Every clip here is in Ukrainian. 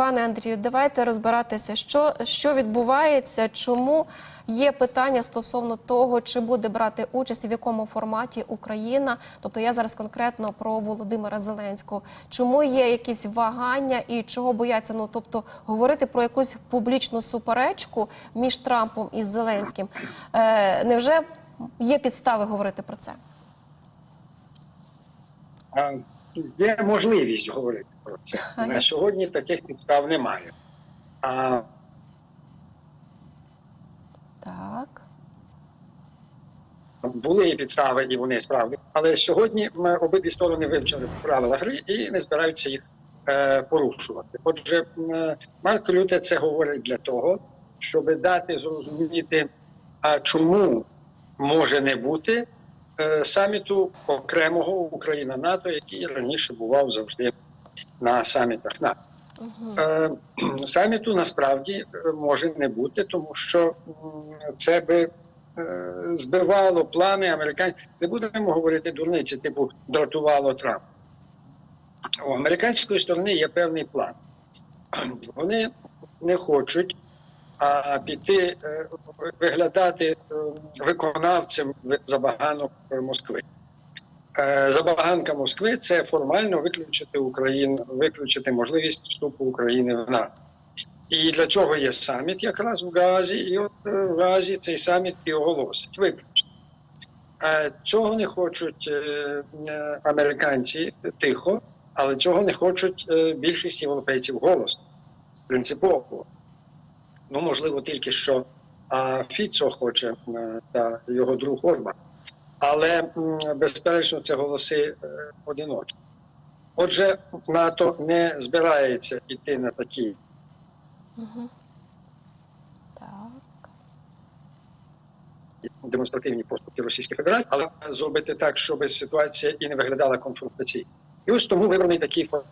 Пане Андрію, давайте розбиратися, що, що відбувається, чому є питання стосовно того, чи буде брати участь в якому форматі Україна. Тобто я зараз конкретно про Володимира Зеленського. Чому є якісь вагання і чого бояться? Ну тобто говорити про якусь публічну суперечку між Трампом і Зеленським. Е, невже є підстави говорити про це? А, Є можливість говорити про це. На сьогодні таких підстав немає. А Так. були підстави, і вони справді. Але сьогодні ми обидві сторони вивчили правила гри і не збираються їх е, порушувати. Отже, м, Марк Люте це говорить для того, щоб дати зрозуміти, а чому може не бути е, саміту окремого Україна НАТО, який раніше бував завжди на самітах НАТО. Е, саміту насправді е, може не бути, тому що це би е, збивало плани американців. Не будемо говорити дурниці, типу дратувало Трамп. У американської сторони є певний план. Вони не хочуть а, піти е, виглядати е, виконавцем забаганок Москви. Е, Забаганка Москви це формально виключити Україну, виключити можливість вступу України в НАТО. І для цього є саміт якраз в Газі, і от в Газі цей саміт і оголосить. Виключити. Цього не хочуть американці тихо, але цього не хочуть більшість європейців голосно, принципово. Ну, можливо, тільки що а, Фіцо хоче е, та його друг Орбан. Але безперечно це голоси е, одиночні. Отже, НАТО не збирається йти на такі Так. демонстративні поступки Російської Федерації, але зробити так, щоб ситуація і не виглядала конфронтаційно. І ось тому вибраний такий формат.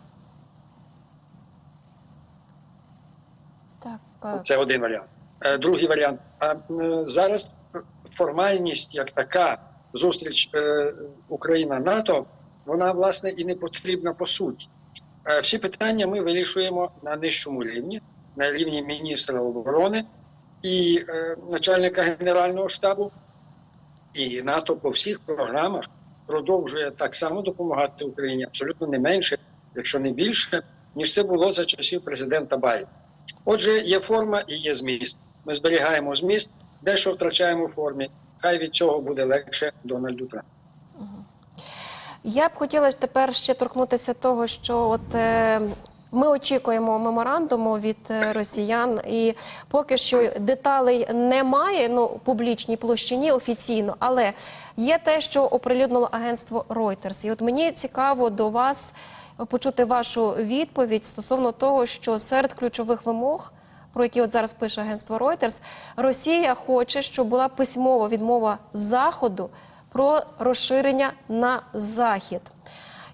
Так. е, Це один варіант. Е, Другий варіант. А зараз формальність як така зустріч е, Україна-НАТО, вона власне і не потрібна по суті. Е, Всі питання ми вирішуємо на нижчому рівні, на рівні міністра оборони і начальника Генерального штабу. І НАТО по всіх програмах продовжує так само допомагати Україні, абсолютно не менше, якщо не більше, ніж це було за часів президента Байдена. Отже, є форма і є зміст. Ми зберігаємо зміст, дещо втрачаємо формі. Хай від цього буде легше Дональду Трампу. Я б хотіла тепер ще торкнутися того, що от е, ми очікуємо меморандуму від е, росіян, і поки що деталей немає ну публічній площині офіційно, але є те, що оприлюднило агентство Reuters. І от мені цікаво до вас почути вашу відповідь стосовно того, що серед ключових вимог. Про які от зараз пише агентство Reuters, Росія хоче, щоб була письмова відмова Заходу про розширення на захід.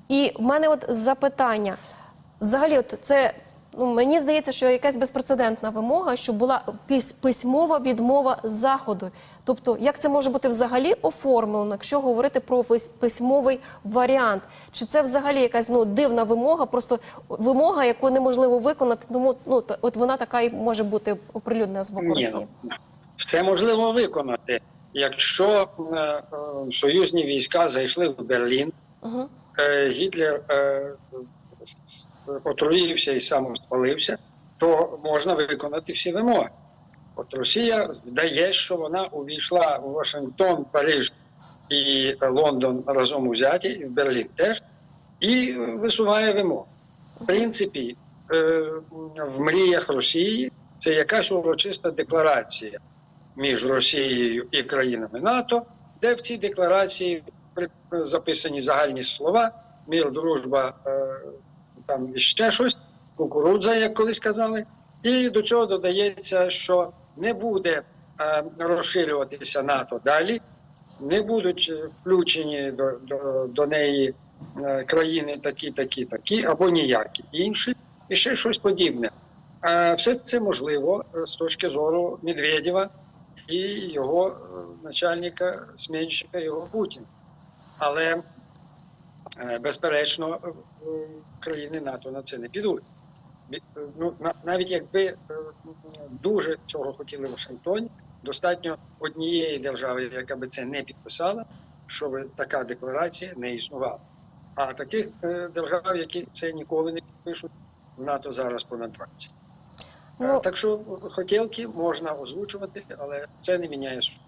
І в мене от запитання. Взагалі, от це ну мені здається, що якась безпрецедентна вимога, щоб була пис- письмова відмова заходу. Тобто, як це може бути взагалі оформлено, якщо говорити про пис- письмовий варіант? Чи це взагалі якась ну дивна вимога, просто вимога, яку неможливо виконати? Тому ну та- от вона така і може бути оприлюднена з боку Ні, Росії. ну, це можливо виконати, якщо е, е, союзні війська зайшли в Берлін, Угу. е, Гітлер е, отруївся і сам спалився, то можна виконати всі вимоги. От Росія вдає, що вона увійшла у Вашингтон, Париж і Лондон разом узяті, і в Берлін теж, і висуває вимоги. В принципі, е, в мріях Росії це якась урочиста декларація між Росією і країнами НАТО, де в цій декларації записані загальні слова: мир, дружба, е, там ще щось, кукурудза, як колись казали. І до цього додається, що не буде е, розширюватися НАТО далі, не будуть е, включені до, до, до неї е, країни такі, такі, такі, або ніякі інші, і ще щось подібне. Е, Все це можливо е, з точки зору Медведєва і його е, начальника, змінщика його Путіна. Але безперечно, е, країни НАТО на це не підуть. Ну, на- навіть якби е, дуже цього хотіли в Вашингтоні, достатньо однієї держави, яка би це не підписала, щоб така декларація не існувала. А таких е, держав, які це ніколи не підпишуть, в НАТО зараз понад 20. Ну, Е, Так що хотілки можна озвучувати, але це не міняє суть.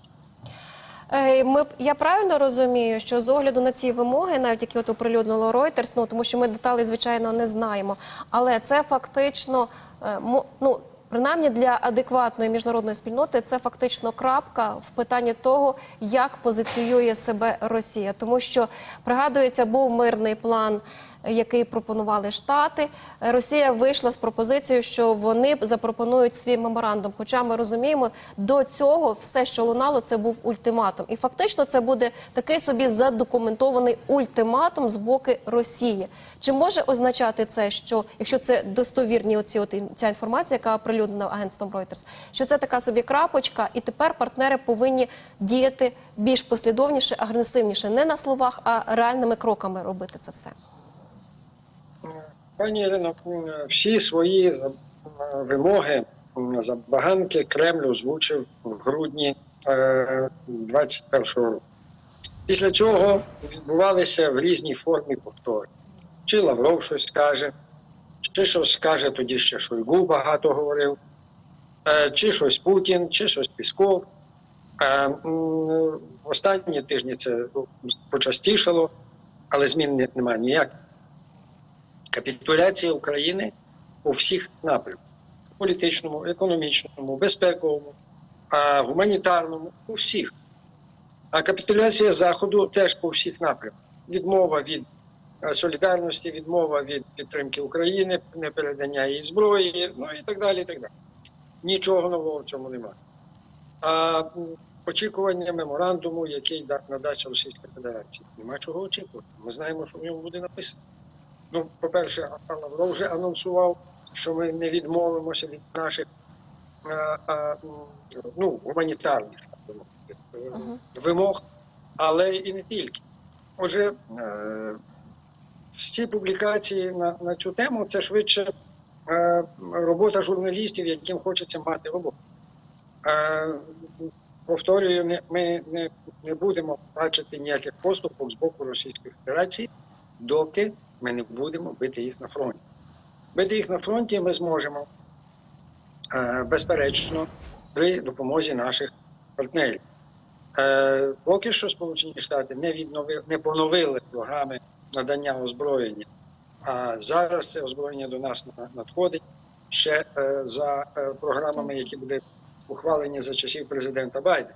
Е, Ми я правильно розумію, що з огляду на ці вимоги, навіть які от оприлюднило Reuters, ну тому що ми деталей, звичайно, не знаємо, але це фактично е, ну. Принаймні для адекватної міжнародної спільноти це фактично крапка в питанні того, як позиціює себе Росія, тому що пригадується, був мирний план, який пропонували Штати. Росія вийшла з пропозицією, що вони запропонують свій меморандум. Хоча ми розуміємо, до цього все, що лунало, це був ультиматум, і фактично це буде такий собі задокументований ультиматум з боку Росії. Чи може означати це, що якщо це достовірні оці от ця інформація, яка оприлюднена агентством Reuters, що це така собі крапочка, і тепер партнери повинні діяти більш послідовніше, агресивніше, не на словах, а реальними кроками робити це все. Пані Ірино, всі свої е, вимоги забаганки Кремль озвучив в грудні е, 21-го року. Після цього відбувалися в різній формі повтори. Чи Лавров щось скаже, чи щось скаже тоді ще Шойгу багато говорив, е, чи щось Путін, чи щось Пісков. Е, В останні тижні це почастішало, але змін немає ніяких капітуляція України у всіх напрямках: політичному, економічному, безпековому, гуманітарному у всіх. А капітуляція Заходу теж по всіх напрямках. Відмова від е, солідарності, відмова від підтримки України, непередання її зброї, ну і так далі. І так далі. Нічого нового в цьому немає. А очікування меморандуму, який да- надасть Російська Федерація, нема чого очікувати. Ми знаємо, що в ньому буде написано. Ну, по-перше, Лавров вже анонсував, що ми не відмовимося від наших а, а, ну, гуманітарних мовити, е, вимог, але і не тільки. Отже, е, всі публікації на, на цю тему це швидше е, робота журналістів, яким хочеться мати роботу. Е, повторюю, ми не, не будемо бачити ніяких поступок з боку Російської Федерації, доки ми не будемо бити їх на фронті. Бити їх на фронті ми зможемо е, безперечно при допомозі наших партнерів. Е, Поки що Сполучені Штати не відновили, не поновили програми надання озброєння, а зараз це озброєння до нас надходить ще е, за програмами, які були ухвалені за часів президента Байдена.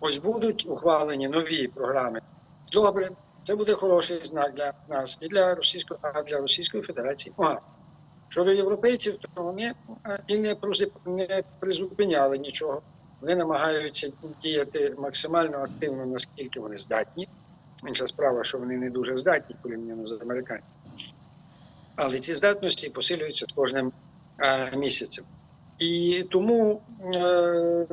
Ось будуть ухвалені нові програми. Добре, це буде хороший знак для нас і для Російської, а для Російської Федерації. погано. Щодо європейців, то вони е, і не, не призупиняли нічого. Вони намагаються діяти максимально активно, наскільки вони здатні. Інша справа, що вони не дуже здатні порівняно з американцями. Але ці здатності посилюються з кожним е, місяцем. І тому е,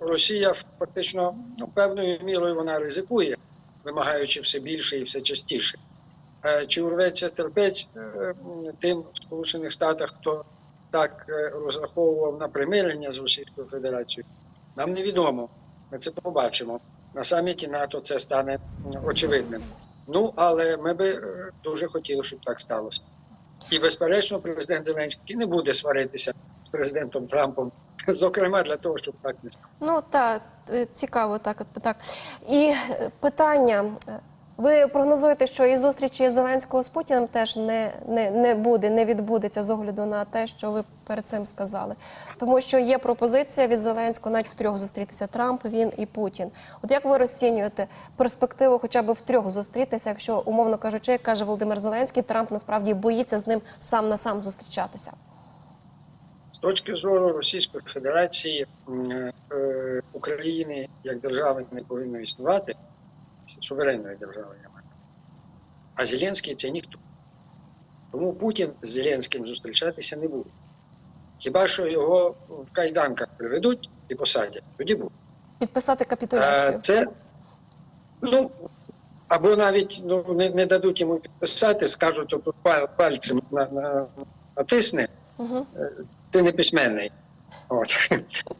Росія фактично ну, певною мірою вона ризикує, вимагаючи все більше і все частіше. Е, Чи урветься терпець е, тим в Сполучених Штатах, хто так е, розраховував на примирення з Російською Федерацією, нам невідомо. Ми це побачимо. На саміті НАТО це стане очевидним. Ну, але ми би дуже хотіли, щоб так сталося. І, безперечно, президент Зеленський не буде сваритися з президентом Трампом, зокрема для того, щоб так не. Ну так, е, цікаво, так так. І е, питання. Ви прогнозуєте, що і зустрічі Зеленського з Путіним теж не, не, не буде, не відбудеться з огляду на те, що ви перед цим сказали. Тому що є пропозиція від Зеленського навіть втрьох зустрітися Трамп, він і Путін. От як ви розцінюєте перспективу хоча б втрьох зустрітися, якщо, умовно кажучи, як каже Володимир Зеленський, Трамп насправді боїться з ним сам на сам зустрічатися? З точки зору Російської Федерації е, України як держави не повинно існувати, суверенної держави маю. А Зеленський це ніхто. Тому Путін з Зеленським зустрічатися не буде. Хіба що його в кайданках приведуть і посадять, тоді буде. Підписати капітуляцію? Це ну або навіть ну, не, не дадуть йому підписати, скажуть пал- пальцем на, на, натисне, Угу. Ти не письменний. От.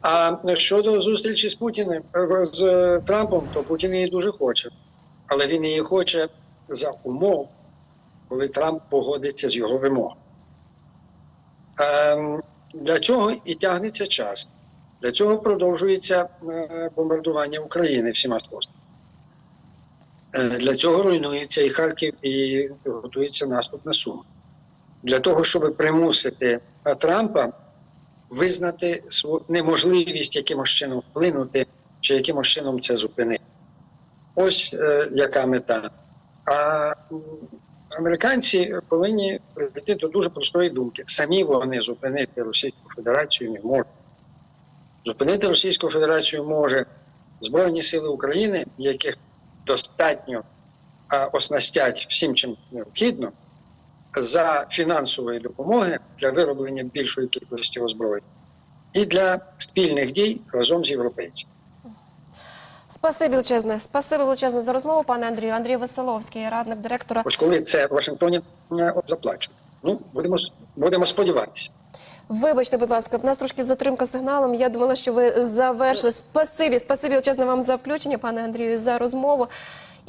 А щодо зустрічі з Путіним е, з е, Трампом, то Путін її дуже хоче. Але він її хоче за умов, коли Трамп погодиться з його вимогами. Ем, для цього і тягнеться час. Для цього продовжується е, бомбардування України всіма способами. Для цього руйнується і Харків, і готується наступ на Суми. Для того, щоб примусити е, Трампа визнати свою неможливість якимось чином вплинути чи якимось чином це зупинити. Ось е, яка мета. А американці повинні прийти до дуже простої думки. Самі вони зупинити Російську Федерацію не можуть. Зупинити Російську Федерацію може Збройні Сили України, яких достатньо оснастять всім, чим необхідно, за фінансової допомоги для вироблення більшої кількості озброєнь і для спільних дій разом з європейцями. Спасибі величезне. Спасибі величезне за розмову, пане Андрію. Андрій Веселовський, радник директора. Ось коли це в Вашингтоні е, заплачено. Ну будемо будемо сподіватися. Вибачте, будь ласка, в нас трошки затримка з сигналом. Я думала, що ви завершили. Спасибі, спасибі величезне вам за включення, пане Андрію, за розмову.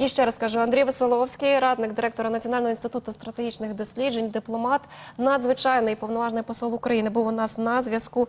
І ще раз кажу, Андрій Веселовський, радник директора Національного інституту стратегічних досліджень, дипломат, надзвичайний повноважний посол України, був у нас на зв'язку.